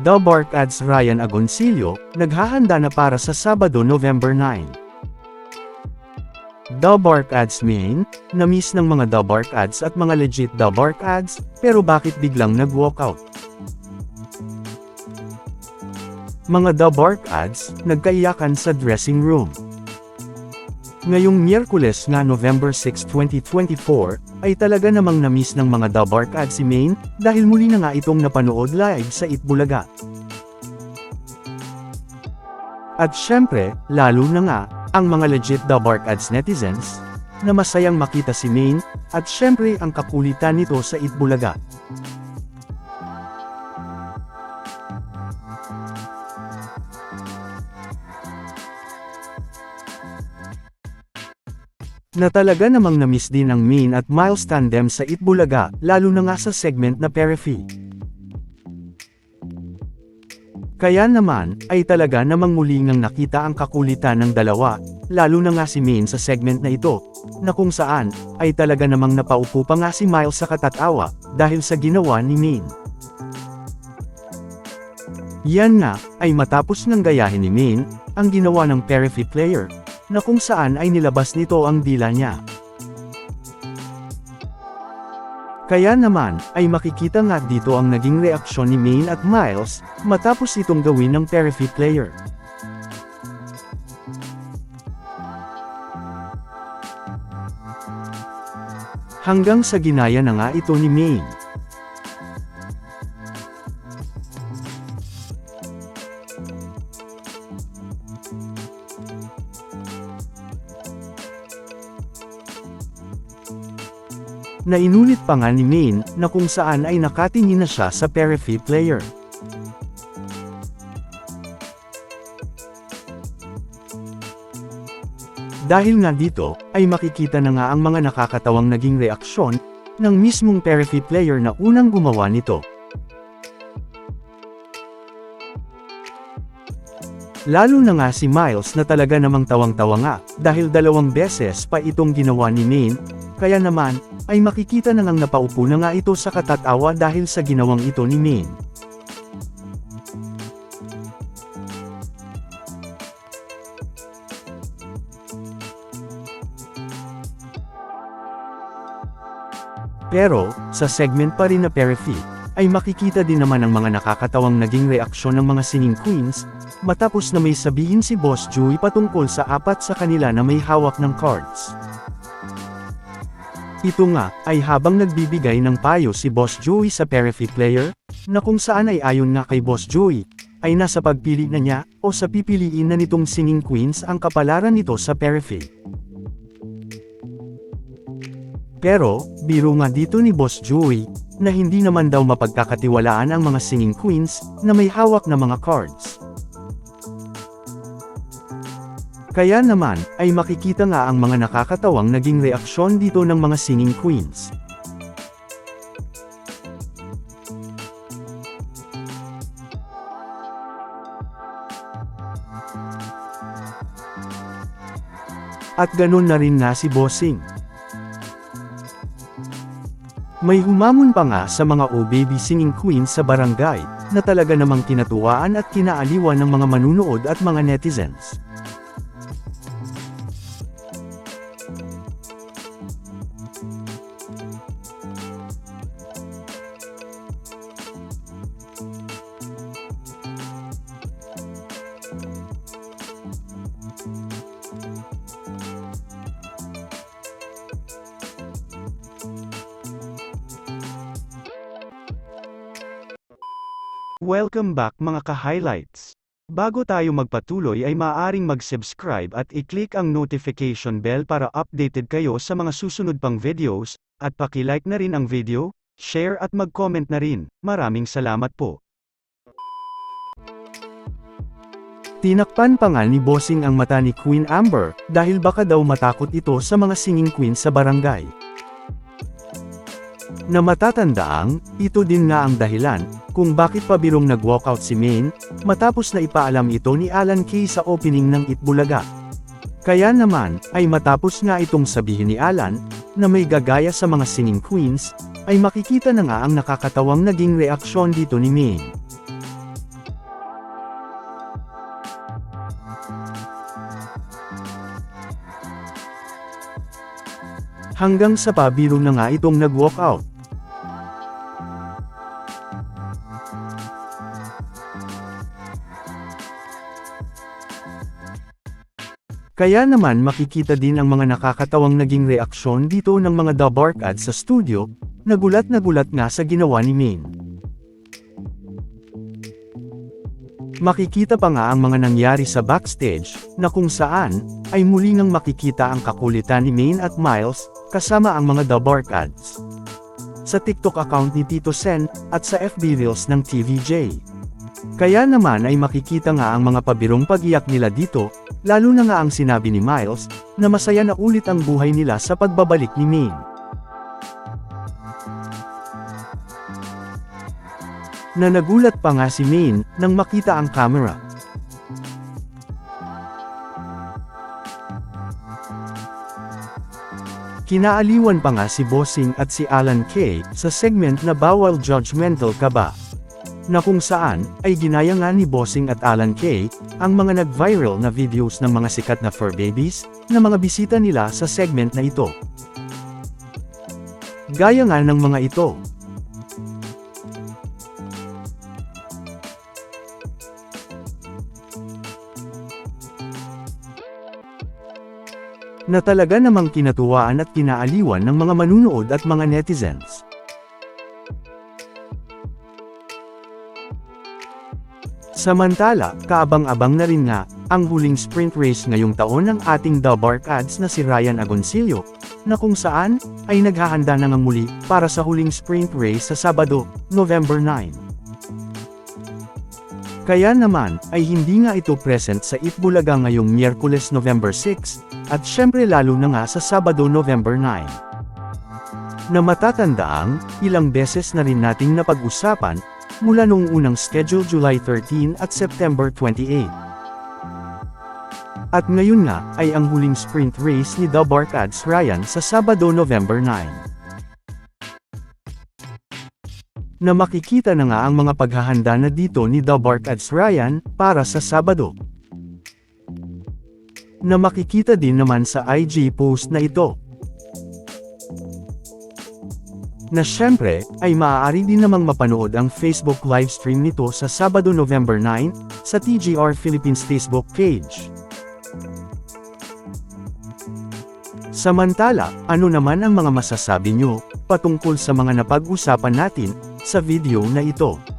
The Bark Ads Ryan Agoncillo, naghahanda na para sa Sabado November 9. The Bark Ads main, na-miss ng mga The Bark Ads at mga legit The Bark Ads, pero bakit biglang nag-walkout? Mga The Bark Ads, nagkaiyakan sa dressing room. Ngayong Miyerkules nga November 6, 2024, ay talaga namang na-miss ng mga The Bark Ads si Maine, dahil muli na nga itong napanood live sa Itbulaga. At syempre, lalo na nga, ang mga legit The Bark Ads netizens, na masayang makita si Maine, at syempre ang kakulitan nito sa Itbulaga. Na talaga namang na-miss din ang Maine at Miles tandem sa Itbulaga, lalo na nga sa segment na Perifee. Kaya naman, ay talaga namang muli ngang nakita ang kakulitan ng dalawa, lalo na nga si Maine sa segment na ito, na kung saan, ay talaga namang napaupo pa nga si Miles sa katatawa, dahil sa ginawa ni Maine. Yan nga, ay matapos ng gayahin ni Maine, ang ginawa ng Perifee player, na kung saan ay nilabas nito ang dila niya. Kaya naman, ay makikita nga dito ang naging reaksyon ni Maine at Miles, matapos itong gawin ng Perifee player. Hanggang sa ginaya na nga ito ni Maine. Nainulit pa nga ni Maine, na kung saan ay nakatingin na siya sa Perifee player. Dahil nga dito, ay makikita na nga ang mga nakakatawang naging reaksyon, ng mismong Perifee player na unang gumawa nito. Lalo na nga si Miles na talaga namang tawang-tawa nga, dahil dalawang beses pa itong ginawa ni Maine, kaya naman, ay makikita na ngang napaupo na nga ito sa katatawa dahil sa ginawang ito ni Maine. Pero, sa segment pa rin na Perifee, ay makikita din naman ang mga nakakatawang naging reaksyon ng mga singing queens, matapos na may sabihin si Boss Joey patungkol sa apat sa kanila na may hawak ng cards. Ito nga, ay habang nagbibigay ng payo si Boss Joey sa Perifee player, na kung saan ay ayon nga kay Boss Joey, ay nasa pagpili na niya, o sa pipiliin na nitong singing queens ang kapalaran nito sa Perifee. Pero, biro nga dito ni Boss Joey, na hindi naman daw mapagkakatiwalaan ang mga singing queens, na may hawak na mga cards. Kaya naman, ay makikita nga ang mga nakakatawang naging reaksyon dito ng mga singing queens. At ganun na rin nga si Bossing. May humamon pa nga sa mga O Baby Singing Queens sa barangay, na talaga namang kinatuwaan at kinaaliwan ng mga manunood at mga netizens. Welcome back mga ka-highlights. Bago tayo magpatuloy ay maaaring mag-subscribe at i-click ang notification bell para updated kayo sa mga susunod pang videos, at paki-like na rin ang video, share at mag-comment na rin. Maraming salamat po. Tinakpan pa nga ni Bossing ang mata ni Queen Amber, dahil baka daw matakot ito sa mga singing queen sa barangay na matatandaang, ito din nga ang dahilan, kung bakit pabirong nag-walkout si Maine, matapos na ipaalam ito ni Alan Key sa opening ng Itbulaga. Kaya naman, ay matapos nga itong sabihin ni Alan, na may gagaya sa mga singing queens, ay makikita na nga ang nakakatawang naging reaksyon dito ni Maine. Hanggang sa pabiro na nga itong nag-walkout. Kaya naman makikita din ang mga nakakatawang naging reaksyon dito ng mga The Bark ads sa studio, nagulat na gulat nga sa ginawa ni Maine. Makikita pa nga ang mga nangyari sa backstage, na kung saan, ay muli ngang makikita ang kakulitan ni Maine at Miles, kasama ang mga The Bark ads. Sa TikTok account ni Tito Sen, at sa FB Reels ng TVJ. Kaya naman ay makikita nga ang mga pabirong pag-iyak nila dito, lalo na nga ang sinabi ni Miles, na masaya na ulit ang buhay nila sa pagbabalik ni Maine. Na nagulat pa nga si Maine, nang makita ang camera. Kinaaliwan pa nga si Bossing at si Alan Kay, sa segment na Bawal Judgmental Ka Ba? Na kung saan, ay ginaya nga ni Bossing at Alan Kay, ang mga nag-viral na videos ng mga sikat na fur babies, na mga bisita nila sa segment na ito. Gaya nga ng mga ito. na talaga namang kinatuwaan at kinaaliwan ng mga manunood at mga netizens. Samantala, kaabang-abang na rin nga, ang huling sprint race ngayong taon ng ating The Bark Ads na si Ryan Agoncillo, na kung saan, ay naghahanda na nga muli, para sa huling sprint race sa Sabado, November 9. Kaya naman, ay hindi nga ito present sa Itbulaga ngayong Miyerkules November 6, at syempre lalo na nga sa Sabado November 9. Na matatandaang, ilang beses na rin nating napag-usapan, mula noong unang schedule July 13 at September 28. At ngayon nga, ay ang huling sprint race ni The Bark Ads Ryan sa Sabado November 9 na makikita na nga ang mga paghahanda na dito ni The Bark Ads Ryan, para sa Sabado. Na makikita din naman sa IG post na ito. Na syempre, ay maaari din namang mapanood ang Facebook livestream nito sa Sabado November 9, sa TGR Philippines Facebook page. Samantala, ano naman ang mga masasabi nyo, patungkol sa mga napag-usapan natin, sa video na ito.